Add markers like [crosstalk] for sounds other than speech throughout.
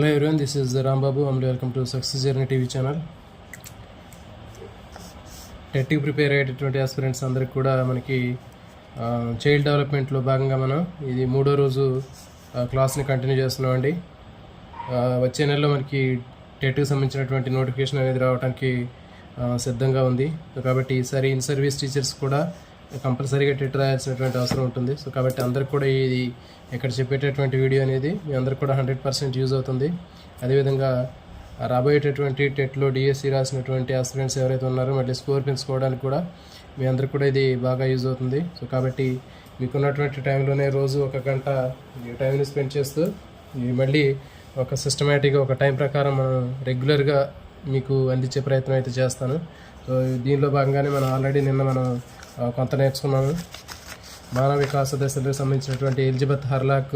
Hello everyone, this is Rambabu I'm welcome to success journey TV channel టెట్కి prepare అయ్యేటటువంటి aspirants అందరికి కూడా మనకి child డెవలప్మెంట్లో భాగంగా మనం ఇది మూడో రోజు క్లాస్ని కంటిన్యూ చేస్తున్నామండి. వచ్చే నెలలో మనకి టెట్కి సంబంధించినటువంటి నోటిఫికేషన్ అనేది రావడానికి సిద్ధంగా ఉంది. కాబట్టి ఈసారి ఇన్ సర్వీస్ టీచర్స్ కూడా కంపల్సరీగా టెట్ రాయాల్సినటువంటి అవసరం ఉంటుంది. సో కాబట్టి అందరికి కూడా ఇది ఇక్కడ చెప్పేటటువంటి వీడియో అనేది మీ అందరికి కూడా హండ్రెడ్ పర్సెంట్ యూజ్ అవుతుంది. అదేవిధంగా రాబోయేటటువంటి టెట్లో డిఎస్సి రాసినటువంటి ఆస్పిరెంట్స్ ఎవరైతే ఉన్నారో మళ్ళీ స్కోర్ పెంచుకోవడానికి కూడా మీ అందరికి కూడా ఇది బాగా యూజ్ అవుతుంది. సో కాబట్టి మీకున్నటువంటి టైంలోనే రోజు ఒక గంట టైంని స్పెండ్ చేస్తూ మళ్ళీ ఒక సిస్టమేటిక్గా ఒక టైం ప్రకారం మనం రెగ్యులర్గా మీకు అందించే ప్రయత్నం అయితే చేస్తాను. సో దీనిలో భాగంగానే మనం ఆల్రెడీ నిన్న మనం కొంత నేర్చుకున్నాము మానవ వికాస దశలకు సంబంధించినటువంటి ఎలిజబెత్ హర్లాక్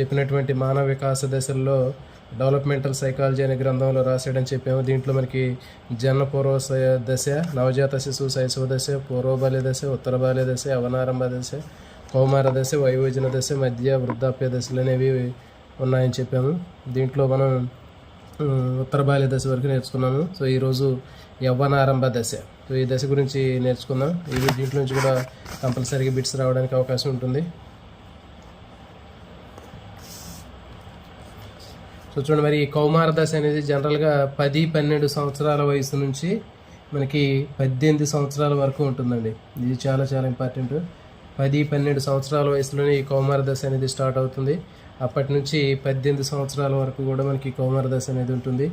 చెప్పినటువంటి మానవ వికాస దశల్లో డెవలప్మెంటల్ సైకాలజీ అనే గ్రంథంలో రాసేయడం చెప్పాము. దీంట్లో మనకి జన్మ పూర్వ స- దశ నవజాత శిశువు శైశవ దశ పూర్వబాల్య దశ ఉత్తర బాల్య దశ అవనారంభ దశ కౌమార దశ వయోజన దశ మధ్య వృద్ధాప్య దశలు అనేవి ఉన్నాయని చెప్పాము. దీంట్లో మనం ఉత్తర బాల్య దశ వరకు నేర్చుకున్నాము. సో ఈరోజు యవ్వనారంభ దశ. సో ఈ దశ గురించి నేర్చుకుందాం. ఈ దీంట్లో నుంచి కూడా కంపల్సరీగా బిట్స్ రావడానికి అవకాశం ఉంటుంది. సో చూడండి మరి ఈ కౌమార దశ అనేది జనరల్గా పది పన్నెండు సంవత్సరాల వయసు నుంచి మనకి పద్దెనిమిది సంవత్సరాల వరకు ఉంటుందండి. ఇది చాలా చాలా ఇంపార్టెంట్ పది పన్నెండు సంవత్సరాల వయసులోనే ఈ కౌమార దశ అనేది స్టార్ట్ అవుతుంది. అప్పటి నుంచి పద్దెనిమిది సంవత్సరాల వరకు కూడా మనకి కౌమార దశ అనేది ఉంటుంది.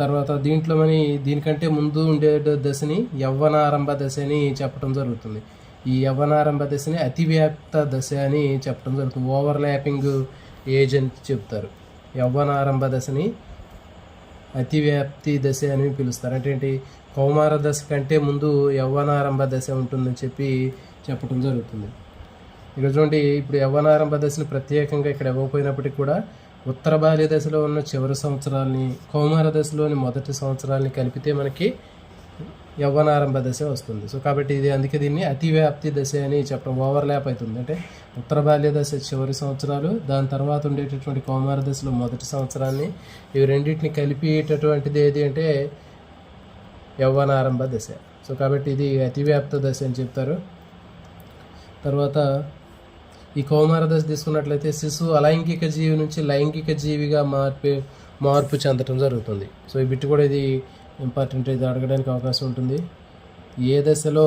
తర్వాత దీంట్లో మన దీనికంటే ముందు ఉండే దశని యవ్వనారంభ దశ అని చెప్పడం జరుగుతుంది. ఈ యవ్వనారంభ దశని అతివ్యాప్త దశ అని చెప్పడం జరుగుతుంది. ఓవర్ ల్యాపింగ్ ఏజ్ అని చెప్తారు. యవ్వనారంభ దశని అతివ్యాప్తి దశ అని పిలుస్తారు. అంటే ఏంటి? కౌమార దశ కంటే ముందు యవ్వనారంభ దశ ఉంటుందని చెప్పి చెప్పడం జరుగుతుంది. ఇక్కడ చూడండి ఇప్పుడు యవ్వనారంభ దశని ప్రత్యేకంగా ఇక్కడ ఇవ్వకపోయినప్పటికీ కూడా ఉత్తర బాల్య దశలో ఉన్న చివరి సంవత్సరాల్ని కౌమార దశలోని మొదటి సంవత్సరాల్ని కలిపితే మనకి యవ్వనారంభ దశ వస్తుంది. సో కాబట్టి ఇది అందుకే దీన్ని అతివ్యాప్తి దశ అని చెప్పడం ఓవర్ ల్యాప్ అవుతుంది. అంటే ఉత్తర బాల్య దశ చివరి సంవత్సరాలు దాని తర్వాత ఉండేటటువంటి కౌమార దశలో మొదటి సంవత్సరాన్ని ఇవి రెండింటిని కలిపేటటువంటిది ఏది అంటే యవ్వనారంభ దశ. సో కాబట్టి ఇది అతివ్యాప్త దశ అని చెప్తారు. తర్వాత ఈ కౌమార దశ తీసుకున్నట్లయితే శిశువు అలైంగిక జీవి నుంచి లైంగిక జీవిగా మార్పు మార్పు చెందటం జరుగుతుంది. సో ఈ బిట్టు కూడా ఇది ఇంపార్టెంట్ ఇది అడగడానికి అవకాశం ఉంటుంది. ఏ దశలో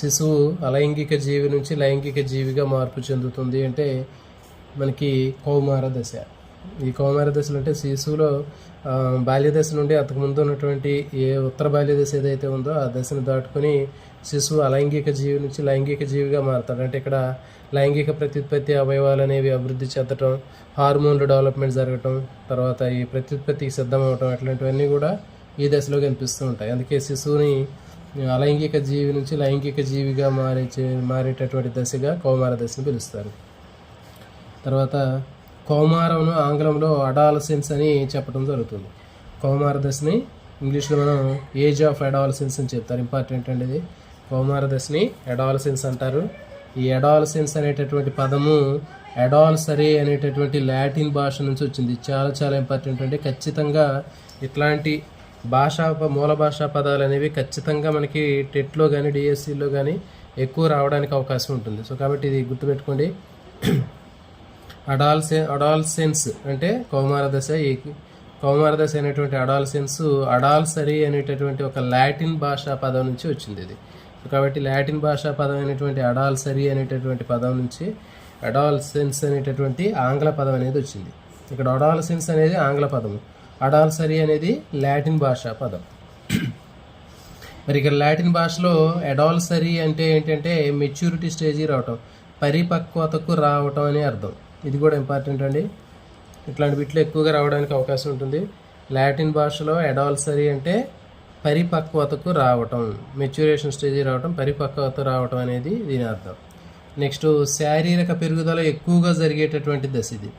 శిశువు అలైంగిక జీవి నుంచి లైంగిక జీవిగా మార్పు చెందుతుంది అంటే మనకి కౌమార దశ. ఈ కౌమార దశలు అంటే శిశువులో బాల్య దశ నుండి అంతకుముందు ఉన్నటువంటి ఏ ఉత్తర బాల్య దశ ఏదైతే ఉందో ఆ దశను దాటుకొని శిశువు అలైంగిక జీవి నుంచి లైంగిక జీవిగా మారుతాడు. అంటే ఇక్కడ లైంగిక ప్రత్యుత్పత్తి అవయవాలు అనేవి అభివృద్ధి చెందటం హార్మోన్లు డెవలప్మెంట్ జరగటం తర్వాత ఈ ప్రత్యుత్పత్తికి సిద్ధం అవటం అట్లాంటివన్నీ కూడా ఈ దశలో కనిపిస్తూ ఉంటాయి. అందుకే శిశువుని అలైంగిక జీవి నుంచి లైంగిక జీవిగా మారే మారేటటువంటి దశగా కౌమార దశను పిలుస్తారు. తర్వాత కౌమారంను ఆంగ్లంలో అడాలసెన్స్ అని చెప్పడం జరుగుతుంది. కౌమార దశని ఇంగ్లీష్లో మనం ఏజ్ ఆఫ్ అడాలసెన్స్ అని చెప్తారు. ఇంపార్టెంట్ అండి ఇది? కౌమార దశని అడాలసెన్స్ అంటారు. ఈ అడాలసెన్స్ అనేటటువంటి పదము అడాల్సరే అనేటటువంటి లాటిన్ భాష నుంచి వచ్చింది. చాలా చాలా ఇంపార్టెంట్ అండి ఖచ్చితంగా ఇట్లాంటి భాషా మూల భాషా పదాలు అనేవి ఖచ్చితంగా మనకి టెట్లో కానీ డిఎస్సిలో కానీ ఎక్కువ రావడానికి అవకాశం ఉంటుంది. సో కాబట్టి ఇది గుర్తుపెట్టుకోండి. అడాల్సె అడాల్సెన్స్ అంటే కౌమార దశ కౌమార దశ అనేటువంటి అడాల్సెన్స్ అడాల్సరీ అనేటటువంటి ఒక లాటిన్ భాషా పదం నుంచి వచ్చింది ఇది. కాబట్టి లాటిన్ భాషా పదం అయినటువంటి అడాల్సరీ అనేటటువంటి పదం నుంచి అడాల్సెన్స్ అనేటటువంటి ఆంగ్ల పదం అనేది వచ్చింది. ఇక్కడ అడాల్సెన్స్ అనేది ఆంగ్ల పదము. అడాల్సరీ అనేది లాటిన్ భాషా పదం. మరి ఇక్కడ లాటిన్ భాషలో అడాల్సరీ అంటే ఏంటంటే మెచ్యూరిటీ స్టేజీ రావటం పరిపక్వతకు రావటం అని అర్థం. ఇది కూడా ఇంపార్టెంట్ అండి. ఇట్లాంటి బిట్లు ఎక్కువగా రావడానికి అవకాశం ఉంటుంది. లాటిన్ భాషలో అడాల్సరీ అంటే పరిపక్వతకు రావటం మెచ్యూరేషన్ స్టేజ్ రావటం పరిపక్వత రావటం అనేది దీని అర్థం. నెక్స్ట్ శారీరక పెరుగుదల ఎక్కువగా జరిగేటటువంటి దశ ఇది.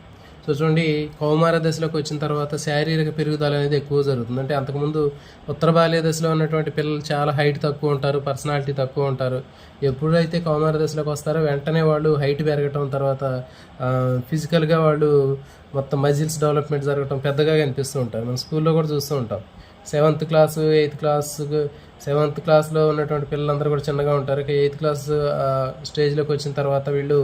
సో చూడండి కౌమార దశలోకి వచ్చిన తర్వాత శారీరక పెరుగుదల అనేది ఎక్కువ జరుగుతుంది. అంటే అంతకుముందు ఉత్తర బాల్య దశలో ఉన్నటువంటి పిల్లలు చాలా హైట్ తక్కువ ఉంటారు పర్సనాలిటీ తక్కువ ఉంటారు. ఎప్పుడైతే కౌమార దశలోకి వస్తారో వెంటనే వాళ్ళు హైట్ పెరగటం తర్వాత ఫిజికల్గా వాళ్ళు మొత్తం మజిల్స్ డెవలప్మెంట్ జరగటం పెద్దగా కనిపిస్తూ ఉంటారు. మనం స్కూల్లో కూడా చూస్తూ ఉంటాం. Seventh class eighth class seventh క్లాస్లో ఉన్నటువంటి పిల్లలందరూ కూడా చిన్నగా ఉంటారు. ఎయిత్ క్లాస్ స్టేజ్లోకి వచ్చిన తర్వాత వీళ్ళు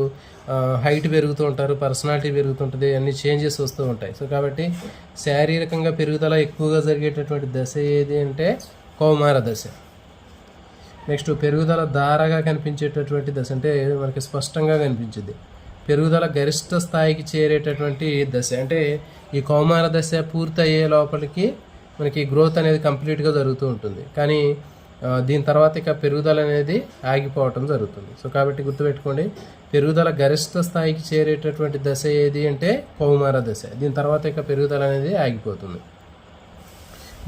హైట్ పెరుగుతూ ఉంటారు పర్సనాలిటీ పెరుగుతుంటుంది అన్ని చేంజెస్ వస్తూ ఉంటాయి. సో కాబట్టి శారీరకంగా పెరుగుదల ఎక్కువగా జరిగేటటువంటి దశ ఏది అంటే కౌమార దశ. నెక్స్ట్ పెరుగుదల దారగా కనిపించేటటువంటి దశ అంటే మనకి స్పష్టంగా కనిపించింది. పెరుగుదల గరిష్ట స్థాయికి చేరేటటువంటి దశ అంటే ఈ కౌమార దశ పూర్తయ్యే లోపలికి మనకి గ్రోత్ అనేది కంప్లీట్గా జరుగుతూ ఉంటుంది. కానీ దీని తర్వాత ఇక పెరుగుదల అనేది ఆగిపోవటం జరుగుతుంది. సో కాబట్టి గుర్తుపెట్టుకోండి పెరుగుదల గరిష్ట స్థాయికి చేరేటటువంటి దశ ఏది అంటే కౌమార దశ. దీని తర్వాత ఇక పెరుగుదల అనేది ఆగిపోతుంది.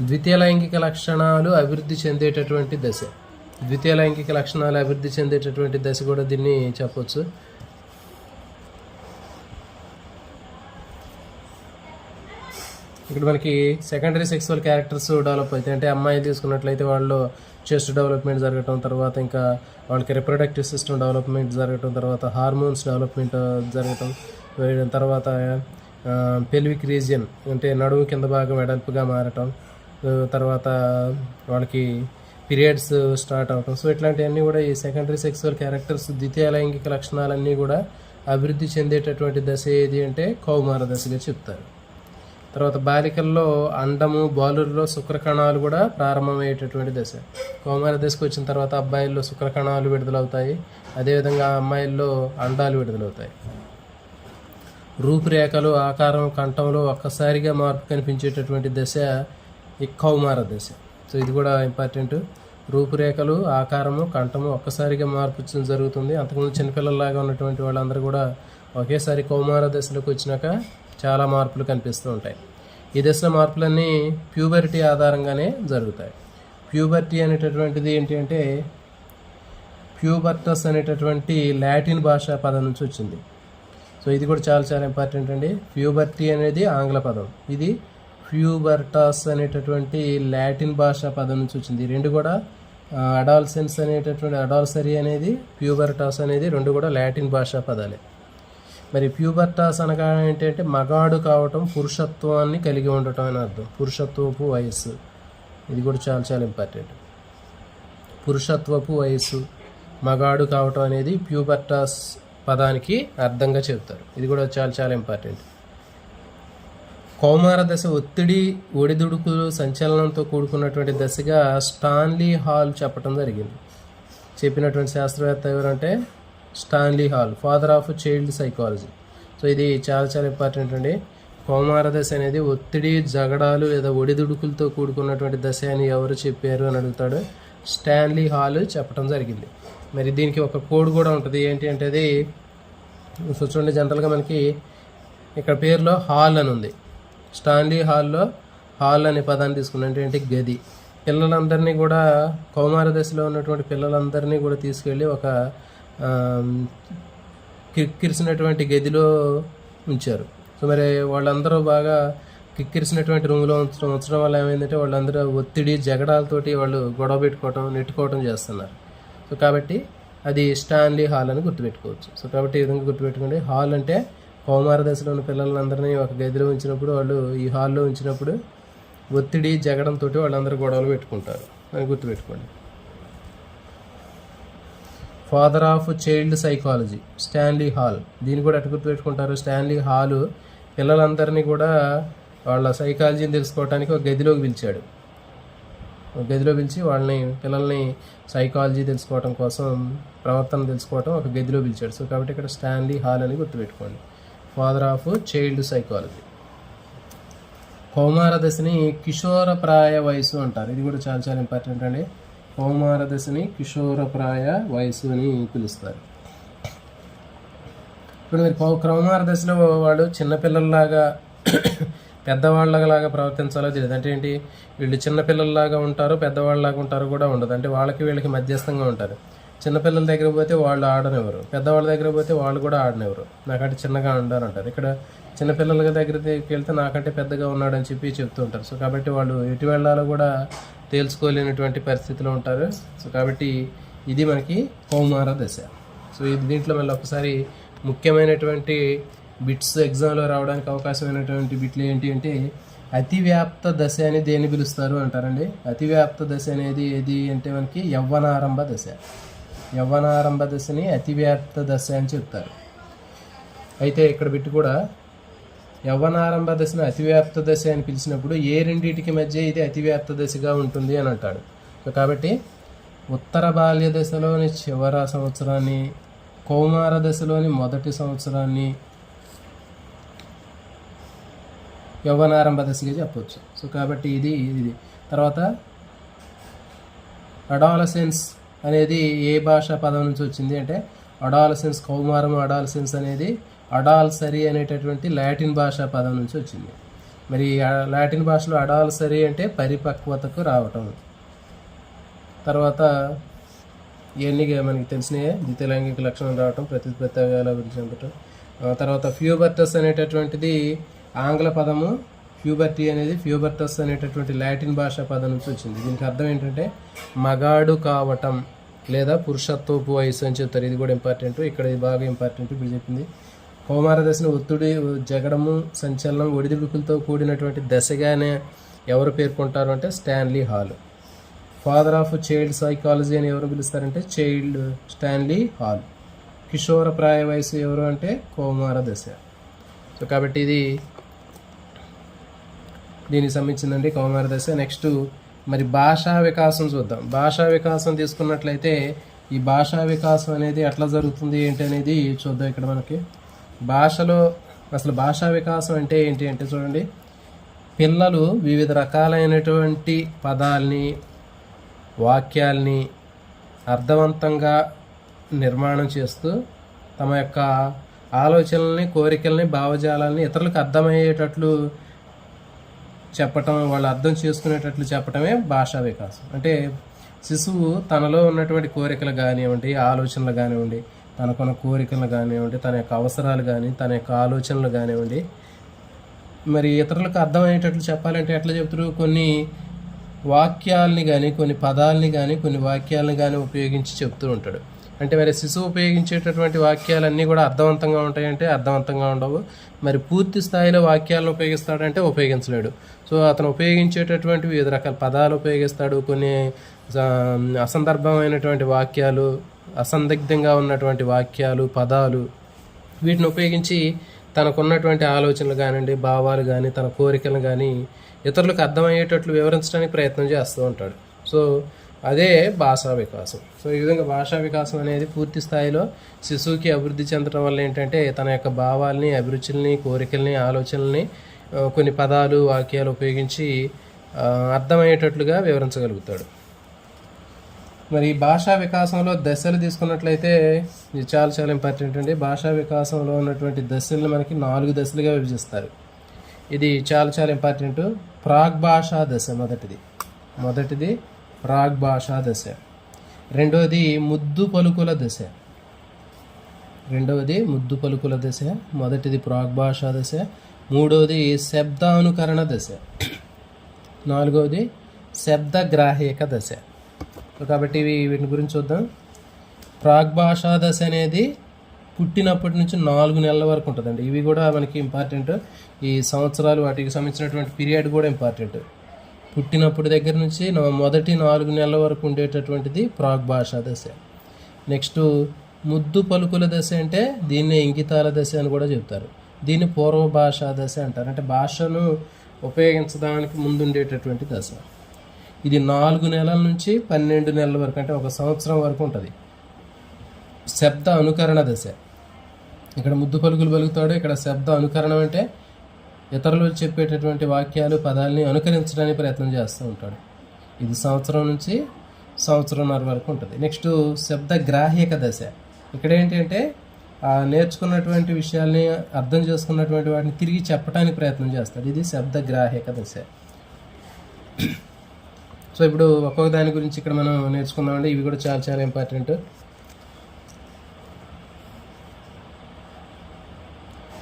ద్వితీయ లైంగిక లక్షణాలు అభివృద్ధి చెందేటటువంటి దశ. ద్వితీయ లైంగిక లక్షణాలు అభివృద్ధి చెందేటటువంటి దశ కూడా దీన్ని చెప్పొచ్చు. ఇక్కడ మనకి సెకండరీ సెక్సువల్ క్యారెక్టర్స్ డెవలప్ అవుతాయి. అంటే అమ్మాయి తీసుకున్నట్లయితే వాళ్ళు చెస్ట్ డెవలప్మెంట్ జరగటం తర్వాత ఇంకా వాళ్ళకి రిప్రొడక్టివ్ సిస్టమ్ డెవలప్మెంట్ జరగటం తర్వాత హార్మోన్స్ డెవలప్మెంట్ జరగటం వేయడం తర్వాత పెల్విక్ రీజియన్ అంటే నడుము కింద భాగం వెడల్పుగా మారటం తర్వాత వాళ్ళకి పీరియడ్స్ స్టార్ట్ అవటం. సో ఇట్లాంటివన్నీ కూడా ఈ సెకండరీ సెక్సువల్ క్యారెక్టర్స్ ద్వితీయ లైంగిక లక్షణాలన్నీ కూడా అభివృద్ధి చెందేటటువంటి దశ ఏది అంటే కౌమార దశగా చెప్తారు. తర్వాత బాలికల్లో అండము బాలుల్లో శుక్రకణాలు కూడా ప్రారంభమయ్యేటటువంటి దశ. కౌమార దశకు వచ్చిన తర్వాత అబ్బాయిల్లో శుక్రకణాలు విడుదలవుతాయి. అదేవిధంగా అమ్మాయిల్లో అండాలు విడుదలవుతాయి. రూపురేఖలు ఆకారం కంఠంలో ఒక్కసారిగా మార్పు కనిపించేటటువంటి దశ ఈ కౌమార దశ. సో ఇది కూడా ఇంపార్టెంట్. రూపురేఖలు ఆకారము కంఠము ఒక్కసారిగా మార్పు జరుగుతుంది. అంతకుముందు చిన్నపిల్లల్లాగా ఉన్నటువంటి వాళ్ళందరూ కూడా ఒకేసారి కౌమార దశలోకి వచ్చినాక చాలా మార్పులు కనిపిస్తూ ఉంటాయి. ఈ దశల మార్పులన్నీ ప్యూబరిటీ ఆధారంగానే జరుగుతాయి. ప్యూబర్టీ అనేటటువంటిది ఏంటి అంటే ప్యూబర్టస్ అనేటటువంటి లాటిన్ భాషా పదం నుంచి వచ్చింది. సో ఇది కూడా చాలా చాలా ఇంపార్టెంట్ అండి. ప్యూబర్టీ అనేది ఆంగ్ల పదం. ఇది ప్యూబర్టాస్ అనేటటువంటి లాటిన్ భాషా పదం నుంచి వచ్చింది. రెండు కూడా అడాల్సెన్స్ అనేటటువంటి అడాల్సరీ అనేది ప్యూబర్టాస్ అనేది రెండు కూడా లాటిన్ భాషా పదాలే. మరి ప్యూబర్టాస్ అనగా ఏంటంటే మగాడు కావటం పురుషత్వాన్ని కలిగి ఉండటం అని అర్థం. పురుషత్వపు వయస్సు. ఇది కూడా చాలా చాలా ఇంపార్టెంట్ పురుషత్వపు వయస్సు మగాడు కావటం అనేది ప్యూబర్టాస్ పదానికి అర్థంగా చెప్తారు ఇది కూడా చాలా చాలా ఇంపార్టెంట్ కౌమార దశ ఒత్తిడి ఒడిదుడుకులు సంచలనంతో కూడుకున్నటువంటి దశగా స్టాన్లీ హాల్ చెప్పడం జరిగింది. చెప్పినటువంటి శాస్త్రవేత్త ఎవరంటే Stanley Hall father of child psychology so ఇది చాలా చాలా ఇంపార్టెంట్ అండి. కౌమార దశ అనేది ఒత్తిడి జగడాలు లేదా ఒడిదుడుకులతో కూడుకున్నటువంటి దశ అని ఎవరు చెప్పారు అని అడుగుతాడు. స్టాన్లీ హాల్ చెప్పడం జరిగింది. మరి దీనికి ఒక కోడ్ కూడా ఉంటుంది. ఏంటి అంటే అది సో చూడండి జనరల్గా మనకి ఇక్కడ పేరులో హాల్ అని ఉంది. స్టాన్లీ హాల్లో హాల్ అనే పదాన్ని తీసుకున్నట్టు ఏంటి గది. పిల్లలందరినీ కూడా కౌమార దశలో ఉన్నటువంటి పిల్లలందరినీ కూడా తీసుకెళ్ళి ఒక కిక్కిరిసినటువంటి గదిలో ఉంచారు. సో మరి వాళ్ళందరూ బాగా కిక్కిరిసినటువంటి రూమ్లో ఉంచడం ఉంచడం వల్ల ఏమైందంటే వాళ్ళందరూ ఒత్తిడి జగడాలతోటి వాళ్ళు గొడవ పెట్టుకోవటం నెట్టుకోవటం చేస్తున్నారు. సో కాబట్టి అది స్టాన్లీ హాల్ అని గుర్తుపెట్టుకోవచ్చు. సో కాబట్టి ఈ విధంగా గుర్తుపెట్టుకోండి. హాల్ అంటే కౌమార దశలో ఉన్న పిల్లలందరినీ ఒక గదిలో ఉంచినప్పుడు వాళ్ళు ఈ హాల్లో ఉంచినప్పుడు ఒత్తిడి జగడంతో వాళ్ళందరూ గొడవలు పెట్టుకుంటారు. అని గుర్తుపెట్టుకోండి. Father of child psychology Stanley Hall దీన్ని కూడా ఎట్లా గుర్తుపెట్టుకుంటారు స్టాన్లీ హాలు పిల్లలందరినీ కూడా వాళ్ళ సైకాలజీని తెలుసుకోవడానికి ఒక గదిలోకి పిలిచాడు. గదిలో పిలిచి వాళ్ళని పిల్లల్ని సైకాలజీ తెలుసుకోవడం కోసం ప్రవర్తన తెలుసుకోవడం ఒక గదిలో పిలిచాడు. సో కాబట్టి ఇక్కడ స్టాన్లీ హాల్ అని గుర్తుపెట్టుకోండి ఫాదర్ ఆఫ్ చైల్డ్ సైకాలజీ కౌమార దశని కిషోరప్రాయ వయసు అంటారు. ఇది కూడా చాలా చాలా ఇంపార్టెంట్ అండి. కౌమార దశని కిషోరప్రాయ వయసు అని పిలుస్తారు. ఇప్పుడు మీరు కౌమార దశలో వాడు చిన్నపిల్లల్లాగా పెద్దవాళ్ళలాగా ప్రవర్తించాలో తెలియదు. అంటే ఏంటి? వీళ్ళు చిన్నపిల్లల్లాగా ఉంటారు పెద్దవాళ్ళలాగా ఉంటారు కూడా ఉండదు. అంటే వాళ్ళకి వీళ్ళకి మధ్యస్థంగా ఉంటారు. చిన్నపిల్లల దగ్గర పోతే వాళ్ళు ఆడనివ్వరు. పెద్దవాళ్ళ దగ్గర పోతే వాళ్ళు కూడా ఆడనివ్వరు. నాకంటే చిన్నగా ఉండాలంటారు అంటారు ఇక్కడ చిన్నపిల్లల దగ్గరికి వెళ్తే నాకంటే పెద్దగా ఉన్నాడని చెప్పి చెప్తూ ఉంటారు. సో కాబట్టి వాళ్ళు ఎటు వెళ్ళాలో కూడా తేల్చుకోలేనటువంటి పరిస్థితిలో ఉంటారు. సో కాబట్టి ఇది మనకి కౌమార దశ. సో ఇది దీంట్లో మళ్ళీ ఒకసారి ముఖ్యమైనటువంటి బిట్స్ ఎగ్జామ్లో రావడానికి అవకాశమైనటువంటి బిట్లు ఏంటి అంటే అతివ్యాప్త దశ అని దేన్ని పిలుస్తారు అంటారండి? అతివ్యాప్త దశ అనేది ఏది అంటే మనకి యవ్వనారంభ దశ. యవ్వనారంభ దశని అతివ్యాప్త దశ అని చెప్తారు. అయితే ఇక్కడ బిట్టు కూడా యవ్వనారంభ దశను అతివ్యాప్త దశ అని పిలిచినప్పుడు ఏ రెండింటికి మధ్య ఇది అతివ్యాప్త దశగా ఉంటుంది అని అంటాడు. కాబట్టి ఉత్తర బాల్య దశలోని చివర సంవత్సరాన్ని కౌమార దశలోని మొదటి సంవత్సరాన్ని యవ్వనారంభ దశగా చెప్పవచ్చు సో కాబట్టి ఇది ఇది. తర్వాత అడాలసెన్స్ అనేది ఏ భాషా పదం నుంచి వచ్చింది అంటే అడాలసెన్స్ కౌమారం అడాలసెన్స్ అనేది అడాల్సరీ అనేటటువంటి లాటిన్ భాషా పదం నుంచి వచ్చింది. మరి లాటిన్ భాషలో అడాల్సరీ అంటే పరిపక్వతకు రావటం. తర్వాత ఇవన్నీ మనకి తెలిసినాయే ద్వితీయ లైంగిక లక్షణం రావటం ప్రతిస్పత్తిగా అభివృద్ధి చెందటం తర్వాత ఫ్యూబర్టస్ అనేటటువంటిది ఆంగ్ల పదము. ఫ్యూబర్టీ అనేది ఫ్యూబర్టస్ అనేటటువంటి లాటిన్ భాషా పదం నుంచి వచ్చింది. దీనికి అర్థం ఏంటంటే మగాడు కావటం లేదా పురుషత్వపు వయసు అని చెప్తారు. ఇది కూడా ఇంపార్టెంట్ ఇక్కడ ఇది బాగా ఇంపార్టెంట్ ఇప్పుడు చెప్పింది కౌమార దశను ఒత్తిడి జగడము సంచలనం ఒడిదుడుకులతో కూడినటువంటి దశగానే ఎవరు పేర్కొంటారు అంటే Stanley Hall. Father of child psychology అని ఎవరు పిలుస్తారంటే చైల్డ్ స్టాన్లీ హాల్. కిషోర ప్రాయ వయసు ఎవరు అంటే కౌమార దశ సో కాబట్టి ఇది దీనికి సంబంధించిందండి కౌమార దశ నెక్స్ట్ మరి భాషా వికాసం చూద్దాం. భాషా వికాసం తీసుకున్నట్లయితే ఈ భాషా వికాసం అనేది ఎట్లా జరుగుతుంది ఏంటి అనేది చూద్దాం ఇక్కడ మనకి. భాషలో అసలు భాషా వికాసం అంటే ఏంటి అంటే చూడండి పిల్లలు వివిధ రకాలైనటువంటి పదాల్ని వాక్యాల్ని అర్థవంతంగా నిర్మాణం చేస్తూ తమ యొక్క ఆలోచనల్ని కోరికల్ని భావజాలాలని ఇతరులకు అర్థమయ్యేటట్లు చెప్పటం వాళ్ళు అర్థం చేసుకునేటట్లు చెప్పటమే భాషా వికాసం. అంటే శిశువు తనలో ఉన్నటువంటి కోరికలు కానివ్వండి ఆలోచనలు కానివ్వండి తనకున్న కోరికలు కానివ్వండి తన యొక్క అవసరాలు కానీ తన యొక్క ఆలోచనలు కానివ్వండి. మరి ఇతరులకు అర్థమయ్యేటట్లు చెప్పాలంటే ఎట్లా చెప్తారు కొన్ని వాక్యాలని కానీ కొన్ని పదాలని కానీ కొన్ని వాక్యాలను కానీ ఉపయోగించి చెప్తూ ఉంటాడు. అంటే మరి శిశువు ఉపయోగించేటటువంటి వాక్యాలన్నీ కూడా అర్థవంతంగా ఉంటాయంటే అర్థవంతంగా ఉండవు. మరి పూర్తి స్థాయిలో వాక్యాలను ఉపయోగిస్తాడంటే ఉపయోగించలేడు. సో అతను ఉపయోగించేటటువంటి వివిధ రకాల పదాలు ఉపయోగిస్తాడు కొన్ని అసందర్భమైనటువంటి వాక్యాలు అసందిగ్ధంగా ఉన్నటువంటి వాక్యాలు పదాలు వీటిని ఉపయోగించి తనకున్నటువంటి ఆలోచనలు కానివ్వండి భావాలు కానీ తన కోరికలు కానీ ఇతరులకు అర్థమయ్యేటట్లు వివరించడానికి ప్రయత్నం చేస్తూ ఉంటాడు. సో అదే భాషా వికాసం. సో ఈ విధంగా భాషా వికాసం అనేది పూర్తి స్థాయిలో శిశువుకి అభివృద్ధి చెందడం వల్ల ఏంటంటే తన యొక్క భావాల్ని అభిరుచుల్ని కోరికల్ని ఆలోచనల్ని కొన్ని పదాలు వాక్యాలు ఉపయోగించి అర్థమయ్యేటట్లుగా వివరించగలుగుతాడు. మరి భాషా వికాసంలో దశలు తీసుకున్నట్లయితే ఇది చాలా చాలా ఇంపార్టెంట్ అండి. భాషా వికాసంలో ఉన్నటువంటి దశలను మనకి నాలుగు దశలుగా విభజిస్తారు. ఇది చాలా చాలా ఇంపార్టెంట్. ప్రాగ్ భాషా దశ మొదటిది. మొదటిది ప్రాగ్ భాషా దశ. రెండవది ముద్దు పలుకుల దశ. రెండవది ముద్దు పలుకుల దశ. మొదటిది ప్రాగ్ భాషా దశ. మూడవది శబ్దానుకరణ దశ. నాలుగవది శబ్దగ్రాహ్యక దశ. కాబట్టి ఇవి వీటి గురించి చూద్దాం. ప్రాగ్ భాషా దశ అనేది పుట్టినప్పటి నుంచి నాలుగు నెలల వరకు ఉంటుందండి. ఇవి కూడా మనకి ఇంపార్టెంట్ ఈ సంవత్సరాలు వాటికి సంబంధించినటువంటి పీరియడ్ కూడా ఇంపార్టెంట్ పుట్టినప్పటి దగ్గర నుంచి మొదటి నాలుగు నెలల వరకు ఉండేటటువంటిది ప్రాగ్ భాషా దశ. నెక్స్ట్ ముద్దు పలుకుల దశ అంటే దీన్నే ఇంకితాల దశ అని కూడా చెప్తారు. దీన్ని పూర్వ భాషా దశ అంటారు. అంటే భాషను ఉపయోగించడానికి ముందుండేటటువంటి దశ. ఇది నాలుగు నెలల నుంచి పన్నెండు నెలల వరకు అంటే ఒక సంవత్సరం వరకు ఉంటుంది. శబ్ద అనుకరణ దశ. ఇక్కడ ముద్దు పలుకులు పలుకుతాడు. ఇక్కడ శబ్ద అనుకరణం అంటే ఇతరులు చెప్పేటటువంటి వాక్యాలు పదాలని అనుకరించడానికి ప్రయత్నం చేస్తూ ఉంటాడు. ఇది సంవత్సరం నుంచి సంవత్సరంన్నర వరకు ఉంటుంది. నెక్స్ట్ శబ్ద గ్రాహ్యక దశ. ఇక్కడ ఏంటి అంటే నేర్చుకున్నటువంటి విషయాల్ని అర్థం చేసుకున్నటువంటి వాటిని తిరిగి చెప్పడానికి ప్రయత్నం చేస్తాడు. ఇది శబ్ద గ్రాహ్యక దశ. సో ఇప్పుడు ఒక్కొక్క దాని గురించి ఇక్కడ మనం నేర్చుకుందామండి. ఇవి కూడా చాలా చాలా ఇంపార్టెంట్.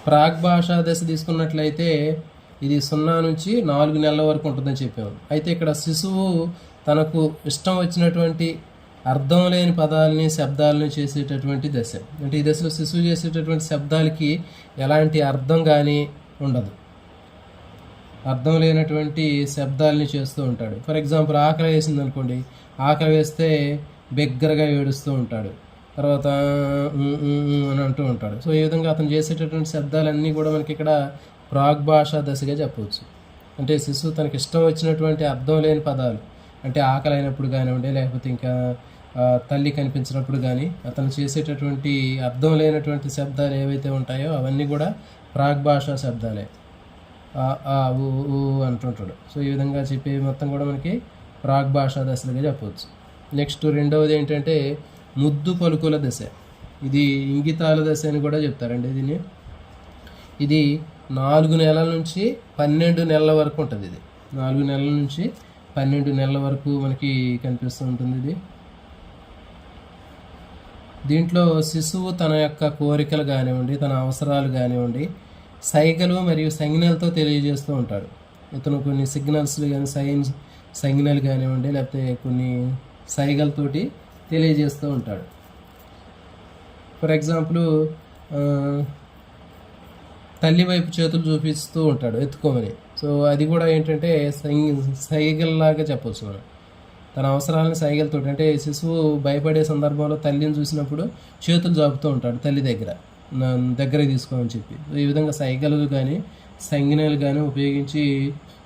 ప్రాగ్ భాషా దశ తీసుకున్నట్లయితే ఇది సున్నా నుంచి నాలుగు నెలల వరకు ఉంటుందని చెప్పాము అయితే ఇక్కడ శిశువు తనకు ఇష్టం వచ్చినటువంటి అర్థం లేని పదాలని శబ్దాలని చేసేటటువంటి దశ. అంటే ఈ దశలో శిశువు చేసేటటువంటి శబ్దాలకి ఎలాంటి అర్థం కానీ ఉండదు. అర్థం లేనటువంటి శబ్దాలని చేస్తూ ఉంటాడు. ఫర్ ఎగ్జాంపుల్ ఆకలి వేసింది అనుకోండి ఆకలి వేస్తే బిగ్గరగా ఏడుస్తూ ఉంటాడు. తర్వాత అని అంటూ ఉంటాడు. సో ఈ విధంగా అతను చేసేటటువంటి శబ్దాలన్నీ కూడా మనకి ఇక్కడ ప్రాగ్ భాషా దశగా చెప్పవచ్చు. అంటే శిశువు తనకి ఇష్టం వచ్చినటువంటి అర్థం లేని పదాలు. అంటే ఆకలి అయినప్పుడు కానివ్వండి లేకపోతే ఇంకా తల్లి కనిపించినప్పుడు కానీ అతను చేసేటటువంటి అర్థం లేనటువంటి శబ్దాలు ఏవైతే ఉంటాయో అవన్నీ కూడా ప్రాగ్ భాషా శబ్దాలే. ఆ, ఊ ఊ అంటుంటాడు. సో ఈ విధంగా చెప్పే మొత్తం కూడా మనకి ప్రాగ్ భాషా దశలుగా చెప్పవచ్చు నెక్స్ట్ రెండవది ఏంటంటే ముద్దు పలుకుల దశ. ఇది ఇంగితాల దశ అని కూడా చెప్తారండి దీన్ని. ఇది నాలుగు నెలల నుంచి పన్నెండు నెలల వరకు ఉంటుంది ఇది. నాలుగు నెలల నుంచి పన్నెండు నెలల వరకు మనకి కనిపిస్తూ ఉంటుంది ఇది. దీంట్లో శిశువు తన యొక్క కోరికలు కానివ్వండి తన అవసరాలు కానివ్వండి సైగలు మరియు సంజ్ఞలతో తెలియజేస్తూ ఉంటాడు. ఇతను కొన్ని సిగ్నల్స్ కానీ సైన్ సంజ్ఞలు కానివ్వండి లేకపోతే కొన్ని సైగలతోటి తెలియజేస్తూ ఉంటాడు. ఫర్ ఎగ్జాంపుల్ తల్లి వైపు చేతులు చూపిస్తూ ఉంటాడు ఎత్తుకోమని. సో అది కూడా ఏంటంటే సైగల్లాగా చెప్పొచ్చు మనం. తన అవసరాలను సైగలతో అంటే శిశువు భయపడే సందర్భంలో తల్లిని చూసినప్పుడు చేతులు జాపుతూ ఉంటాడు తల్లి దగ్గర. దగ్గరకి తీసుకోమని చెప్పి. ఈ విధంగా సైగలు కానీ సంజ్ఞలు కానీ ఉపయోగించి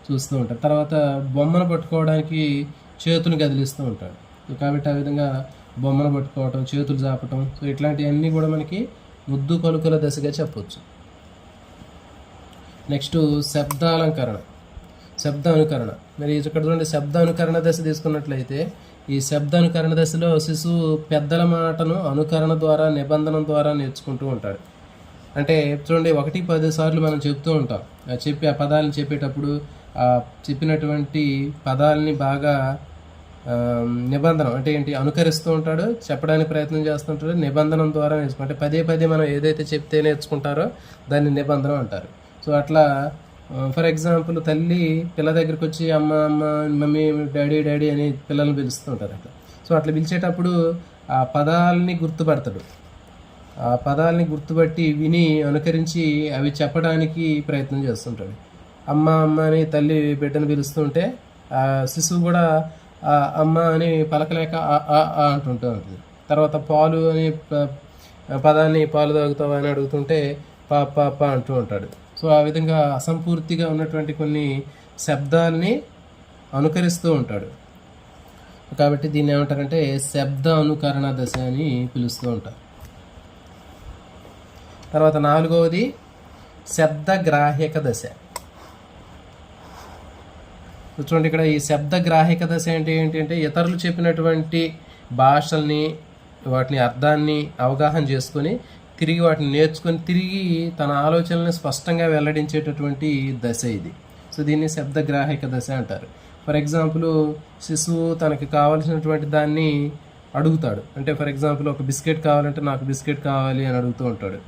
చూస్తూ ఉంటాడు. తర్వాత బొమ్మను పట్టుకోవడానికి చేతులు కదిలిస్తూ ఉంటాడు. కాబట్టి ఆ విధంగా బొమ్మను పట్టుకోవటం చేతులు జాపటం సో ఇట్లాంటివన్నీ కూడా మనకి ముద్దు పలుకుల దశగా చెప్పవచ్చు నెక్స్ట్ శబ్దాలంకరణ. శబ్దానుకరణ. మరి ఇక్కడ చూడండి శబ్దానుకరణ దశ తీసుకున్నట్లయితే ఈ శబ్దానుకరణ దశలో శిశువు పెద్దల మాటను అనుకరణ ద్వారా నిబంధన ద్వారా నేర్చుకుంటూ ఉంటాడు. అంటే చూడండి ఒకటి పది సార్లు మనం చెప్తూ ఉంటాం. ఆ చెప్పి ఆ పదాలను చెప్పేటప్పుడు ఆ చెప్పినటువంటి పదాలని బాగా నిబంధన అంటే ఏంటి అనుకరిస్తూ ఉంటాడు చెప్పడానికి ప్రయత్నం చేస్తుంటాడు నిబంధన ద్వారా నేర్చుకుంటాడు. అంటే పదే పదే మనం ఏదైతే చెప్తే నేర్చుకుంటారో దాన్ని నిబంధన అంటారు. సో అట్లా ఫర్ ఎగ్జాంపుల్ తల్లి పిల్ల దగ్గరికి వచ్చి అమ్మ అమ్మ మమ్మీ డాడీ డాడీ అని పిల్లల్ని పిలుస్తూ ఉంటారు అట్లా. సో అట్లా పిలిచేటప్పుడు ఆ పదాలని గుర్తుపడతాడు. ఆ పదాలని గుర్తుపట్టి విని అనుకరించి అవి చెప్పడానికి ప్రయత్నం చేస్తుంటాడు. అమ్మ అమ్మ అని తల్లి బిడ్డను పిలుస్తుంటే ఆ శిశువు కూడా అమ్మ అని పలకలేక ఆ ఆ ఆ అంటుంటూ ఉంటుంది. తర్వాత పాలు అని పదాన్ని పాలు తాగుతావా అని అడుగుతుంటే పాప పాప పా అంటూ ఉంటాడు. సో ఆ విధంగా అసంపూర్తిగా ఉన్నటువంటి కొన్ని శబ్దాల్ని అనుకరిస్తూ ఉంటాడు. కాబట్టి దీన్ని ఏమంటారంటే శబ్ద అనుకరణ దశ అని పిలుస్తూ ఉంటారు. తర్వాత నాలుగవది శబ్దగ్రాహ్యక దశ. చూడండి ఇక్కడ ఈ శబ్ద గ్రాహిక దశ అంటే ఏంటి అంటే ఇతరులు చెప్పినటువంటి భాషల్ని వాటిని అర్థాన్ని అవగాహన చేసుకొని తిరిగి వాటిని నేర్చుకొని తిరిగి తన ఆలోచనల్ని స్పష్టంగా వెల్లడించేటటువంటి దశ ఇది. సో దీన్ని శబ్ద గ్రాహిక దశ అంటారు. ఫర్ ఎగ్జాంపుల్ శిశువు తనకి కావలసినటువంటి దాన్ని అడుగుతాడు. అంటే ఫర్ ఎగ్జాంపుల్ ఒక బిస్కెట్ కావాలంటే నాకు బిస్కెట్ కావాలి అని అడుగుతూ ఉంటాడు.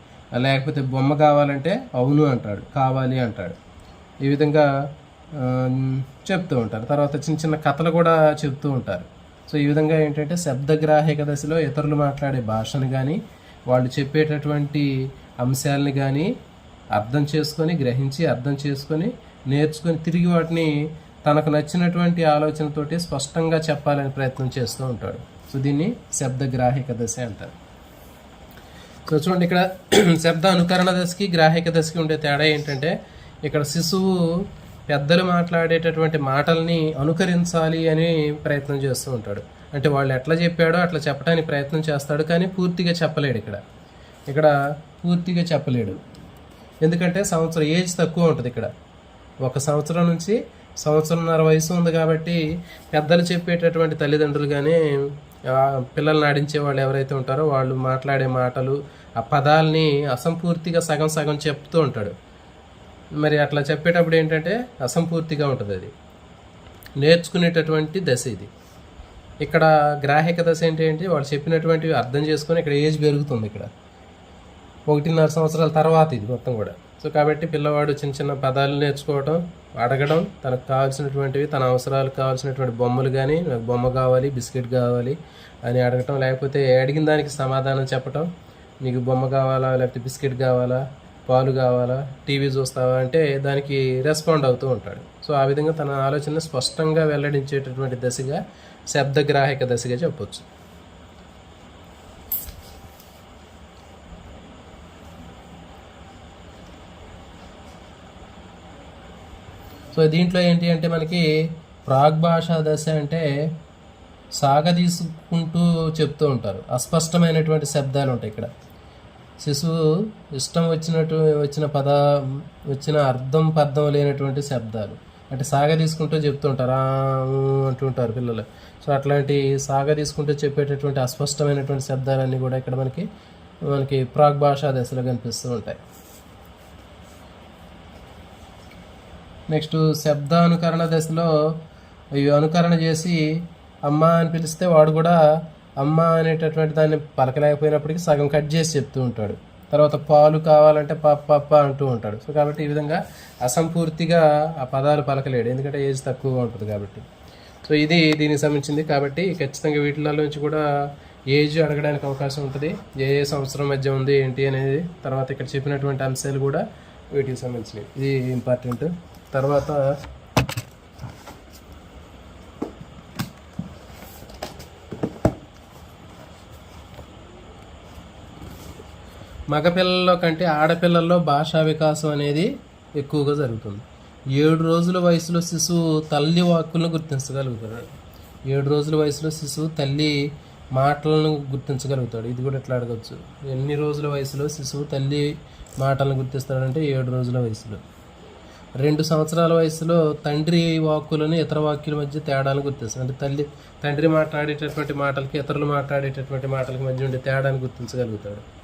లేకపోతే బొమ్మ కావాలంటే అవును అంటాడు కావాలి అంటాడు. ఈ విధంగా చెప్తూ ఉంటారు. తర్వాత చిన్న చిన్న కథలు కూడా చెప్తూ ఉంటారు. సో ఈ విధంగా ఏంటంటే శబ్దగ్రాహిక దశలో ఇతరులు మాట్లాడే భాషను కానీ వాళ్ళు చెప్పేటటువంటి అంశాలని కానీ అర్థం చేసుకొని గ్రహించి అర్థం చేసుకొని నేర్చుకొని తిరిగి వాటిని తనకు నచ్చినటువంటి ఆలోచనతోటి స్పష్టంగా చెప్పాలని ప్రయత్నం చేస్తూ ఉంటాడు. సో దీన్ని శబ్దగ్రాహిక దశ అంటారు. సో చూడండి ఇక్కడ [clears throat] శబ్ద అనుకరణ దశకి గ్రాహిక దశకి ఉండే తేడా ఏంటంటే ఇక్కడ శిశువు పెద్దలు మాట్లాడేటటువంటి మాటల్ని అనుకరించాలి అని ప్రయత్నం చేస్తూ ఉంటాడు. అంటే వాళ్ళు ఎట్లా చెప్పాడో అట్లా చెప్పడానికి ప్రయత్నం చేస్తాడు కానీ పూర్తిగా చెప్పలేడు ఇక్కడ. ఇక్కడ పూర్తిగా చెప్పలేడు. ఎందుకంటే సంవత్సరం ఏజ్ తక్కువ ఉంటుంది ఇక్కడ. ఒక సంవత్సరం నుంచి సంవత్సరంన్నర వయసు ఉంది కాబట్టి పెద్దలు చెప్పేటటువంటి తల్లిదండ్రులు కానీ పిల్లల్ని ఆడించే వాళ్ళు ఎవరైతే ఉంటారో వాళ్ళు మాట్లాడే మాటలు ఆ పదాలని అసంపూర్తిగా సగం సగం చెప్తూ ఉంటాడు. మరి అట్లా చెప్పేటప్పుడు ఏంటంటే అసంపూర్తిగా ఉంటుంది అది. నేర్చుకునేటటువంటి దశ ఇది. ఇక్కడ గ్రాహిక దశ ఏంటి ఏంటి వాళ్ళు చెప్పినటువంటివి అర్థం చేసుకొని ఇక్కడ ఏజ్ పెరుగుతుంది ఇక్కడ. ఒకటిన్నర సంవత్సరాల తర్వాత ఇది మొత్తం కూడా. సో కాబట్టి పిల్లవాడు చిన్న చిన్న పదాలు నేర్చుకోవడం అడగడం తనకు కావాల్సినటువంటివి తన అవసరాలకు కావాల్సినటువంటి బొమ్మలు కానీ నాకు బొమ్మ కావాలి బిస్కెట్ కావాలి అని అడగటం లేకపోతే అడిగిన దానికి సమాధానం చెప్పటం నీకు బొమ్మ కావాలా లేకపోతే బిస్కెట్ కావాలా పాలు కావాలా టీవీ చూస్తావా అంటే దానికి రెస్పాండ్ అవుతూ ఉంటాడు. సో ఆ విధంగా తన ఆలోచన స్పష్టంగా వెల్లడించేటటువంటి దశగా శబ్దగ్రాహక దశగా చెప్పొచ్చు. సో దీంట్లో ఏంటి అంటే మనకి ప్రాగ్ భాషా దశ అంటే సాగదీసుకుంటూ చెప్తూ ఉంటారు. అస్పష్టమైనటువంటి శబ్దాలు ఉంటాయి ఇక్కడ. శిశువు ఇష్టం వచ్చినట్టు వచ్చిన పద వచ్చిన అర్థం పర్థం లేనటువంటి శబ్దాలు. అంటే సాగ తీసుకుంటూ చెప్తూ ఉంటారు అంటుంటారు పిల్లలు. సో అట్లాంటి సాగ తీసుకుంటూ చెప్పేటటువంటి అస్పష్టమైనటువంటి శబ్దాలన్నీ కూడా ఇక్కడ మనకి మనకి ప్రాగ్ భాషా దశలో కనిపిస్తూ ఉంటాయి. నెక్స్ట్ శబ్దానుకరణ దశలో ఇవి అనుకరణ చేసి అమ్మ అని పిలిస్తే వాడు కూడా అమ్మ అనేటటువంటి దాన్ని పలకలేకపోయినప్పటికీ సగం కట్ చేసి చెప్తూ ఉంటాడు. తర్వాత పాలు కావాలంటే పప్ప పప్ప అంటూ ఉంటాడు. సో కాబట్టి ఈ విధంగా అసంపూర్తిగా ఆ పదాలు పలకలేడు. ఎందుకంటే ఏజ్ తక్కువగా ఉంటుంది కాబట్టి. సో ఇది దీనికి సంబంధించింది. కాబట్టి ఖచ్చితంగా వీటిలో నుంచి కూడా ఏజ్ అడగడానికి అవకాశం ఉంటుంది. ఏ ఏ సంవత్సరం మధ్య ఉంది ఏంటి అనేది తర్వాత ఇక్కడ చెప్పినటువంటి అంశాలు కూడా వీటికి సంబంధించినవి. ఇది ఇంపార్టెంట్ తర్వాత మగపిల్లల్లో కంటే ఆడపిల్లల్లో భాషా వికాసం అనేది ఎక్కువగా జరుగుతుంది. ఏడు రోజుల వయసులో శిశువు తల్లి వాక్కులను గుర్తించగలుగుతాడు. ఏడు రోజుల వయసులో శిశువు తల్లి మాటలను గుర్తించగలుగుతాడు. ఇది కూడా ఎట్లా అడగచ్చు? ఎన్ని రోజుల వయసులో శిశువు తల్లి మాటలను గుర్తిస్తాడంటే ఏడు రోజుల వయసులో. రెండు సంవత్సరాల వయసులో తండ్రి వాక్కులను ఇతర వాక్యుల మధ్య తేడాను గుర్తిస్తాడు. అంటే తల్లి తండ్రి మాట్లాడేటటువంటి మాటలకి ఇతరులు మాట్లాడేటటువంటి మాటలకి మధ్య ఉండే తేడాను గుర్తించగలుగుతాడు.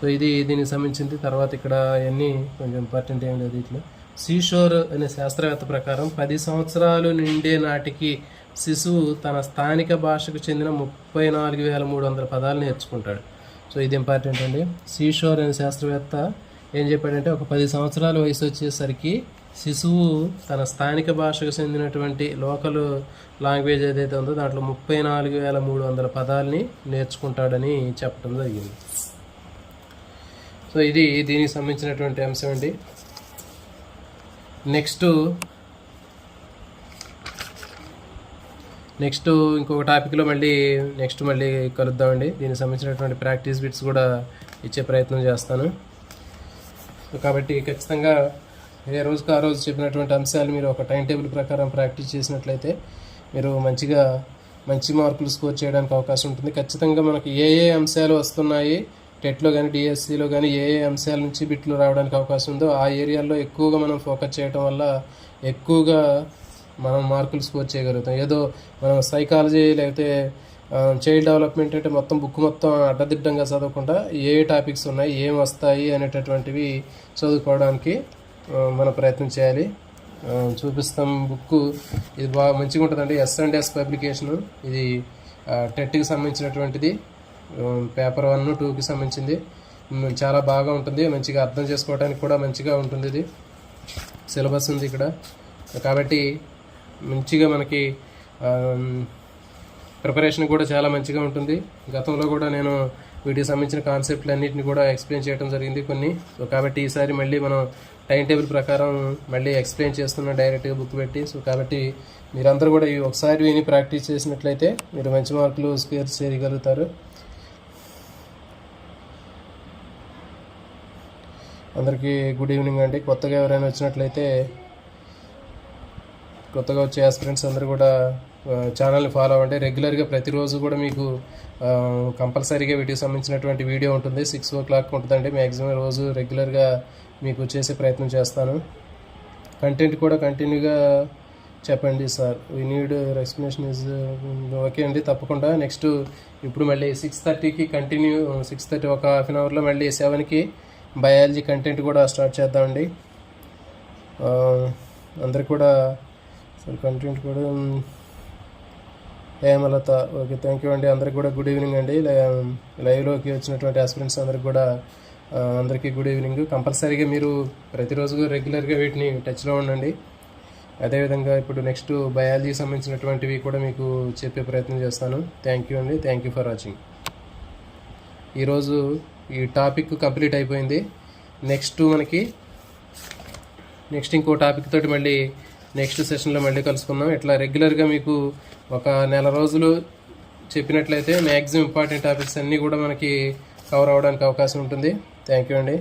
సో ఇది దీనికి సంబంధించింది. తర్వాత ఇక్కడ అన్నీ కొంచెం ఇంపార్టెంట్ ఏం లేదు ఇట్లా సీషోర్ అనే శాస్త్రవేత్త ప్రకారం పది సంవత్సరాలు నిండే నాటికి శిశువు తన స్థానిక భాషకు చెందిన ముప్పై నాలుగు వేల మూడు వందల పదాలు నేర్చుకుంటాడు. సో ఇది ఇంపార్టెంట్ అండి. సీషోర్ అనే శాస్త్రవేత్త ఏం చెప్పాడంటే ఒక పది సంవత్సరాల వయసు వచ్చేసరికి శిశువు తన స్థానిక భాషకు చెందినటువంటి లోకల్ లాంగ్వేజ్ ఏదైతే ఉందో దాంట్లో ముప్పై నాలుగు వేల మూడు వందల పదాలని నేర్చుకుంటాడని చెప్పడం జరిగింది. సో ఇది దీనికి సంబంధించినటువంటి అంశం అండి. నెక్స్ట్ నెక్స్ట్ ఇంకొక టాపిక్లో మళ్ళీ నెక్స్ట్ మళ్ళీ కలుద్దామండి. దీనికి సంబంధించినటువంటి ప్రాక్టీస్ బిట్స్ కూడా ఇచ్చే ప్రయత్నం చేస్తాను. కాబట్టి ఖచ్చితంగా ఏ రోజుకు ఆ రోజు చెప్పినటువంటి అంశాలు మీరు ఒక టైం టేబుల్ ప్రకారం ప్రాక్టీస్ చేసినట్లయితే మీరు మంచిగా మంచి మార్కులు స్కోర్ చేయడానికి అవకాశం ఉంటుంది. ఖచ్చితంగా మనకి ఏ ఏ అంశాలు వస్తున్నాయి టెట్లో కానీ డిఎస్సిలో కానీ ఏ ఏ అంశాల నుంచి బిట్లు రావడానికి అవకాశం ఉందో ఆ ఏరియాల్లో ఎక్కువగా మనం ఫోకస్ చేయడం వల్ల ఎక్కువగా మనం మార్కులు స్కోర్ చేయగలుగుతాం. ఏదో మనం సైకాలజీ లేకపోతే చైల్డ్ డెవలప్మెంట్ అంటే మొత్తం బుక్ మొత్తం అడ్డదిడ్డంగా చదవకుండా ఏ టాపిక్స్ ఉన్నాయి ఏం వస్తాయి అనేటటువంటివి చదువుకోవడానికి మనం ప్రయత్నం చేయాలి. చూపిస్తాం బుక్ ఇది బాగా మంచిగా ఉంటుందండి ఎస్ అండ్ ఎస్ పబ్లికేషను. ఇది టెట్కి సంబంధించినటువంటిది. పేపర్ వన్ టూకి సంబంధించింది. Mm, చాలా బాగా ఉంటుంది. మంచిగా అర్థం చేసుకోవడానికి కూడా మంచిగా ఉంటుంది ఇది. సిలబస్ ఉంది ఇక్కడ. కాబట్టి మంచిగా మనకి um, ప్రిపరేషన్ కూడా చాలా మంచిగా ఉంటుంది. గతంలో కూడా నేను వీటికి సంబంధించిన కాన్సెప్ట్లు అన్నింటిని కూడా ఎక్స్ప్లెయిన్ చేయడం జరిగింది కొన్ని. సో కాబట్టి ఈసారి మళ్ళీ మనం టైం టేబుల్ ప్రకారం మళ్ళీ ఎక్స్ప్లెయిన్ చేస్తున్నాం డైరెక్ట్గా బుక్ పెట్టి సో కాబట్టి మీరందరూ కూడా ఈ ఒకసారి విని ప్రాక్టీస్ చేసినట్లయితే మీరు మంచి మార్కులు స్కోర్ చేయగలుగుతారు. అందరికీ గుడ్ ఈవినింగ్ అండి. కొత్తగా ఎవరైనా వచ్చినట్లయితే కొత్తగా వచ్చే ఆస్పిరెంట్స్ అందరూ కూడా ఛానల్ని ఫాలో అవ్వండి. రెగ్యులర్గా ప్రతిరోజు కూడా మీకు కంపల్సరీగా వీటికి సంబంధించినటువంటి వీడియో ఉంటుంది. సిక్స్ ఓ క్లాక్ ఉంటుందండి. మ్యాక్సిమం రోజు రెగ్యులర్గా మీకు చేసే ప్రయత్నం చేస్తాను. కంటెంట్ కూడా కంటిన్యూగా చెప్పండి sir. We need explanation is okay అండి. తప్పకుండా. నెక్స్ట్ ఇప్పుడు మళ్ళీ సిక్స్ థర్టీకి కంటిన్యూ సిక్స్ థర్టీ ఒక హాఫ్ అన్ అవర్లో మళ్ళీ సెవెన్కి బయాలజీ కంటెంట్ కూడా స్టార్ట్ చేద్దామండి. అందరు కూడా సార్ కంటెంట్ కూడా హేమలత ఓకే థ్యాంక్ యూ అండి. అందరికి కూడా గుడ్ ఈవినింగ్ అండి. లైవ్లోకి వచ్చినటువంటి ఆస్పిరెంట్స్ అందరికి కూడా అందరికీ గుడ్ ఈవినింగ్. కంపల్సరీగా మీరు ప్రతిరోజు రెగ్యులర్గా వీటిని టచ్లో ఉండండి. అదేవిధంగా ఇప్పుడు నెక్స్ట్ బయాలజీకి సంబంధించినటువంటివి కూడా మీకు చెప్పే ప్రయత్నం చేస్తాను. థ్యాంక్ యూ అండి. Thank you for watching. ఈరోజు ఈ టాపిక్ కంప్లీట్ అయిపోయింది. నెక్స్ట్ మనకి నెక్స్ట్ ఇంకో టాపిక్ తోటి మళ్ళీ నెక్స్ట్ సెషన్లో మళ్ళీ కలుసుకుందాం. ఇట్లా రెగ్యులర్గా మీకు ఒక నెల రోజులు చెప్పినట్లయితే మ్యాక్సిమం ఇంపార్టెంట్ టాపిక్స్ అన్నీ కూడా మనకి కవర్ అవ్వడానికి అవకాశం ఉంటుంది. థ్యాంక్ యూ అండి.